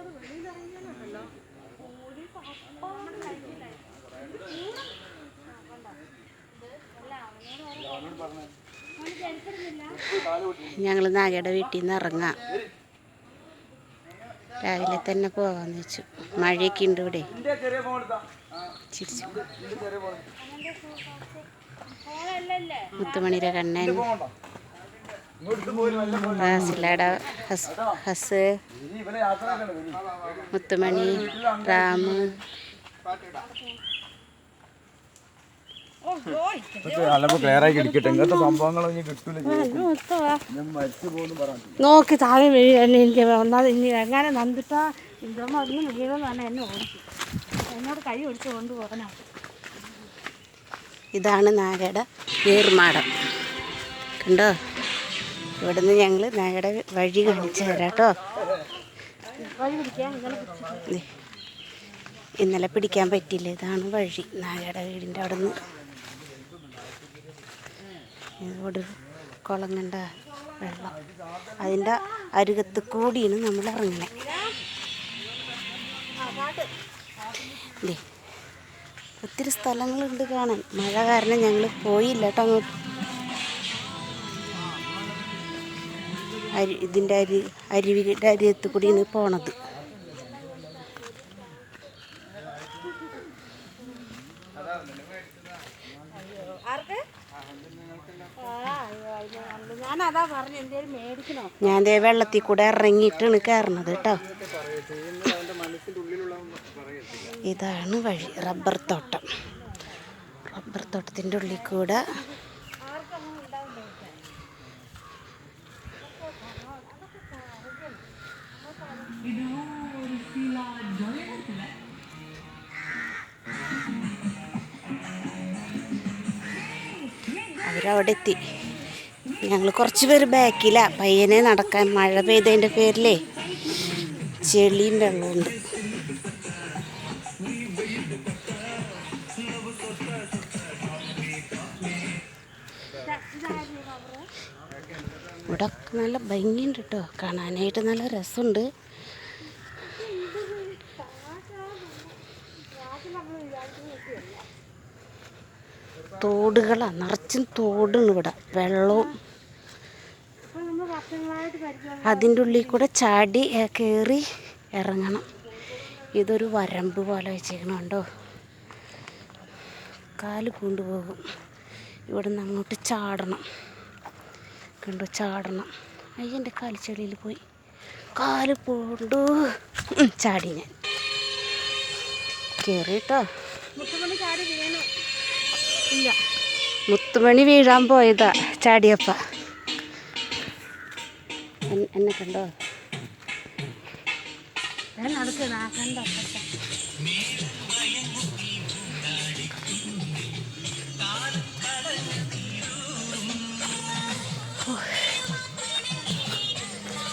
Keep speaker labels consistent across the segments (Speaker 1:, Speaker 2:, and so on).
Speaker 1: അത് വെളിയിൽ ഞങ്ങൾ നാഗയുടെ വീട്ടിൽ നിന്ന് ഇറങ്ങാം. രാവിലെ തന്നെ പോവാന്ന് വെച്ചു. മഴയൊക്കെ ഉണ്ട് ഇവിടെ. മുത്തുമണിയുടെ കണ്ണൻ. റാസിലയുടെ ഹസ് ഹസ് മുത്തുമണി
Speaker 2: റാം
Speaker 3: നോക്കി താഴെ വീഴല്ലേ എനിക്ക് ഒന്നാമത് ഇനി എങ്ങനെ നന്ദിട്ടാ ഇതൊന്നും അതൊന്നും വീഴുമെന്ന് പറഞ്ഞാൽ എന്നെ ഓടിച്ചു എന്നോട് കൈ ഒടിച്ച് കൊണ്ടുപോകണം
Speaker 1: ഇതാണ് നാഗയുടെ നീർമാടം. കണ്ടോ? ഇവിടുന്ന് ഞങ്ങൾ നായയുടെ വഴി കാണിച്ചു തരാം കേട്ടോ ഇന്നലെ പിടിക്കാൻ പറ്റില്ല ഇതാണ് വഴി. നായയുടെ വീടിന്റെ അവിടെ നിന്ന് ഇവിടെ കുളം കണ്ട വെള്ളം. അതിന്റെ അരുകത്ത് കൂടിയാണ് നമ്മൾ ഇറങ്ങണേ. ദേ, ഒത്തിരി സ്ഥലങ്ങളുണ്ട് കാണാൻ. മഴ കാരണം ഞങ്ങൾ പോയില്ല കേട്ടോ അങ്ങോട്ട്. അരി ഇതിന്റെ അരി അരുവിയുടെ അരിയത്ത് കൂടിയാണ് പോണത്. ഞാൻ ദേ വെള്ളത്തിൽ കൂടെ ഇറങ്ങിയിട്ടാണ് കയറണത് കേട്ടോ. ഇതാണ് വഴി റബ്ബർ തോട്ടം. റബ്ബർ തോട്ടത്തിന്റെ ഉള്ളിൽ കൂടെ അവരവിടെ എത്തി ഞങ്ങൾ കുറച്ച് പേര് ബാക്കിലാണ് പയ്യനെ നടക്കാൻ മഴ പെയ്തതിന്റെ പേരിലേ ചെളിയും വെള്ളമുണ്ട് ഇവിടെ നല്ല ഭംഗിയുണ്ട് കേട്ടോ കാണാനായിട്ട് നല്ല രസമുണ്ട്. തോടുകളാണ് നിറച്ചും തോടാണ് ഇവിടെ. വെള്ളവും. അതിന്റെ ഉള്ളിൽ കൂടെ ചാടി കയറി ഇറങ്ങണം. ഇതൊരു വരമ്പ് പോലെ വെച്ചേക്കണുണ്ടോ കാൽ കൊണ്ടുപോകും ഇവിടെ നിന്ന് അങ്ങോട്ട് ചാടണം. കണ്ടു? ചാടണം. അയ്യന്റെ കാൽ ചെളിയിൽ പോയി. കാൽ പോണ്ടു. ചാടി ഞാൻ. കയറി കേട്ടോ.
Speaker 3: മുത്തുമണി
Speaker 1: വീഴാൻ പോയതാ ചാടിയപ്പ. എന്നെ കണ്ടോ?
Speaker 3: കണ്ട?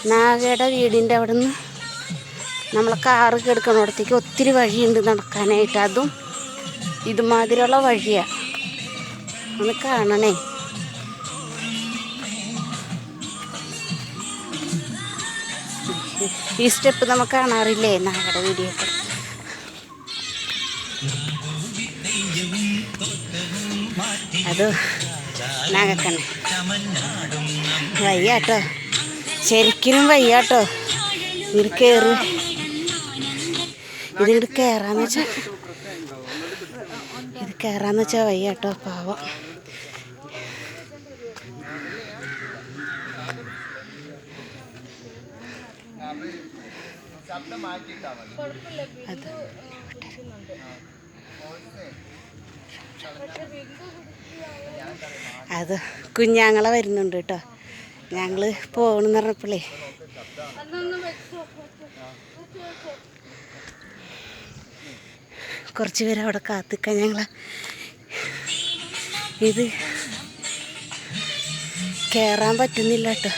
Speaker 1: നാഗയുടെ വീടിന്റെ അവിടെ നിന്ന് നമ്മളെ കാറ് കിടക്കണോടത്തേക്ക് ഒത്തിരി വഴിയുണ്ട് നടക്കാനായിട്ട്. അതും ഇതുമാതിരിയുള്ള വഴിയാണ് ഒന്ന് കാണണേ. ഈ സ്റ്റെപ്പ് നമുക്ക് കാണാറില്ലേ? നാടെ വീഡിയോ അത് വയ്യാട്ടോ. ശരിക്കും വയ്യാട്ടോ. ഇത് കയറി ഇതിങ്ങോട്ട് കയറാന്ന് വെച്ചാ ഇത് കയറാന്ന് വെച്ചാ വയ്യാട്ടോ പാവം. അത് അത് കുഞ്ഞാങ്ങളെ വരുന്നുണ്ട് കേട്ടോ. ഞങ്ങൾ പോകണമെന്ന് പറഞ്ഞപ്പോഴേ കുറച്ച് പേര് അവിടെ കാത്തിക്കാൻ ഞങ്ങൾ ഇത് കയറാൻ പറ്റുന്നില്ല കേട്ടോ.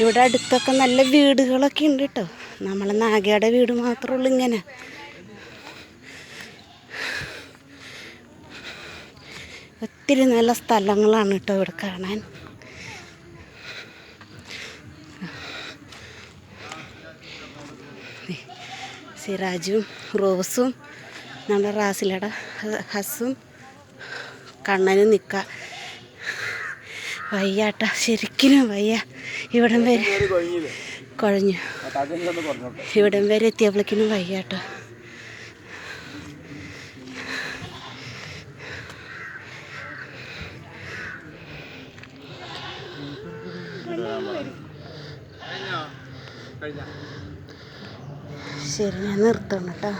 Speaker 1: ഇവിടെ അടുത്തൊക്കെ നല്ല വീടുകളൊക്കെ ഉണ്ട് കേട്ടോ. നമ്മളെ നാഗയുടെ വീട് മാത്രമേ ഉള്ളൂ ഇങ്ങനെ. ഒത്തിരി നല്ല സ്ഥലങ്ങളാണ് കേട്ടോ ഇവിടെ കാണാൻ. സിറാജും റോസും നമ്മുടെ റാസിലയുടെ ഹ- ഹസും കണ്ണനും നിൽക്കാം വയ്യാട്ട ശരിക്കും വയ്യ. ഇവിടം വരെ കുഴഞ്ഞു. ഇവിടം വരെ എത്തിയപ്പോഴേക്കിനും വയ്യാട്ട. ശരി ഞാൻ നിർത്തണം കേട്ടോ.